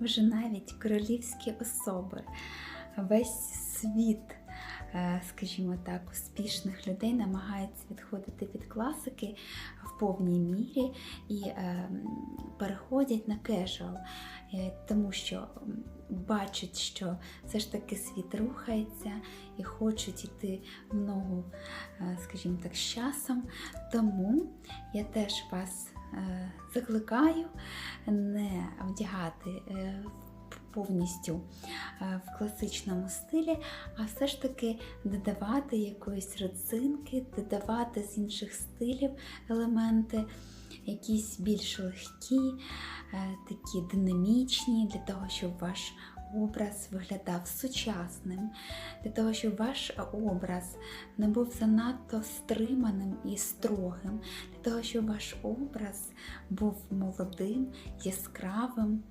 вже навіть королівські особи, весь світ, е, скажімо так, успішних людей намагається відходити від класики в повній мірі і е, переходять на кежуал, тому що бачать, що все ж таки світ рухається і хочуть йти в ногу, е, скажімо так, з часом. Тому я теж вас закликаю не вдягати е, повністю е, в класичному стилі, а все ж таки додавати якоїсь родзинки, додавати з інших стилів елементи, якісь більш легкі, е, такі динамічні, для того, щоб ваш образ виглядав сучасним, для того, щоб ваш образ не був занадто стриманим і строгим, для того, щоб ваш образ був молодим, яскравим